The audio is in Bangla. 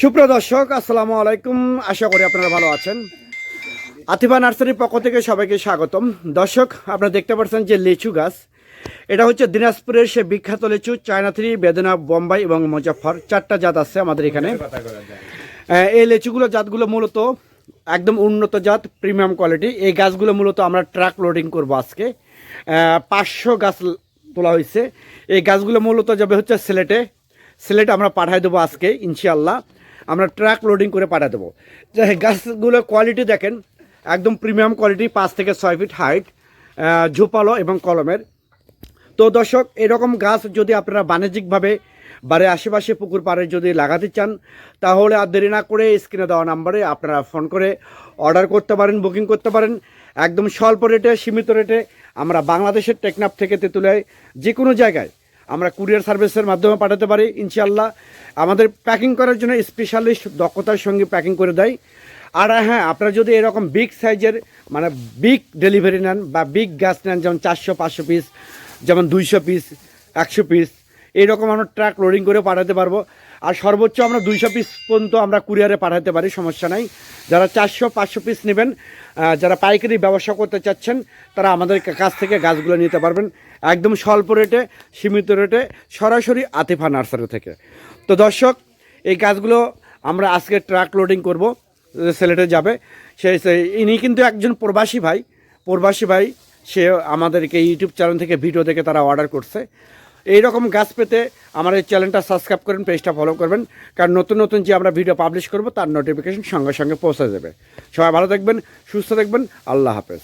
সুপ্রিয় দর্শক, আসসালামু আলাইকুম। আশা করি আপনারা ভালো আছেন। আতিফা নার্সারির পক্ষ থেকে সবাইকে স্বাগতম। দর্শক, আপনারা দেখতে পাচ্ছেন যে লিচু গাছ, এটা হচ্ছে দিনাজপুরের সে বিখ্যাত লিচু, চায়না থ্রি, বেদনা, বোম্বাই এবং মুজাফর চারটা জাত আছে আমাদের এখানে। এই লিচুগুলো জাতগুলো মূলত একদম উন্নত জাত, প্রিমিয়াম কোয়ালিটি। এই গাছগুলো মূলত আমরা ট্রাক লোডিং করব আজকে। পাঁচশো গাছ তোলা হয়েছে। এই গাছগুলো মূলত যাবে হচ্ছে সিলেটে। সিলেটে আমরা পাঠাই দেবো আজকে, ইনশাআল্লাহ। আমরা ট্রাক লোডিং করে পাঠিয়ে দেবো। যে গাছগুলো কোয়ালিটি দেখেন, একদম প্রিমিয়াম কোয়ালিটি পাঁচ থেকে ছয় ফিট হাইট ঝোপালো এবং কলমের। তো দর্শক, এরকম গাছ যদি আপনারা বাণিজ্যিকভাবে বাড়ির আশেপাশে পুকুর পাড়ে যদি লাগাতে চান, তাহলে আর দেরি না করে স্ক্রিনে দেওয়া নাম্বারে আপনারা ফোন করে অর্ডার করতে পারেন বুকিং করতে পারেন। একদম স্বল্প রেটে সীমিত রেটে আমরা বাংলাদেশের টেকনাফ থেকে তেঁতুলায় যে কোনো জায়গায় আমরা কুরিয়ার সার্ভিসের মাধ্যমে পাঠাতে পারি ইনশাল্লাহ আমাদের প্যাকিং করার জন্য স্পেশালিস্ট দক্ষতার সঙ্গে প্যাকিং করে দেয়। আর হ্যাঁ আপনারা যদি এরকম বিগ সাইজের মানে বিগ ডেলিভারি নেন বা বিগ গ্যাস নেন, যেমন চারশো, পাঁচশো পিস যেমন দুইশো পিস একশো পিস এইরকম আমরা ট্রাক লোডিং করে পাঠাতে পারব। আর সর্বোচ্চ আমরা দুইশো পিস পর্যন্ত আমরা কুরিয়ারে পাঠাতে পারি, সমস্যা নাই। যারা চারশো, পাঁচশো পিস নেবেন যারা পাইকারি ব্যবসা করতে চাচ্ছেন, তারা আমাদের কাছ থেকে গাছগুলো নিতে পারবেন। একদম স্বল্প রেটে সীমিত রেটে সরাসরি আতিফা নার্সারি থেকে। তো দর্শক, এই গাছগুলো আমরা আজকে ট্রাক লোডিং করব সিলেটে যাবে, সে ইনি কিন্তু একজন প্রবাসী ভাই। প্রবাসী ভাই, সে আমাদেরকে ইউটিউব চ্যানেল থেকে ভিডিও দেখে তারা অর্ডার করছে। এই রকম গাছ পেতে আমাদের এই চ্যানেলটা সাবস্ক্রাইব করেন, পেজটা ফলো করবেন। কারণ নতুন নতুন যে আমরা ভিডিও পাবলিশ করব, তার নোটিফিকেশন সঙ্গে সঙ্গে পৌঁছে যাবে। সবাই ভালো থাকবেন, সুস্থ থাকবেন, আল্লাহ হাফেজ।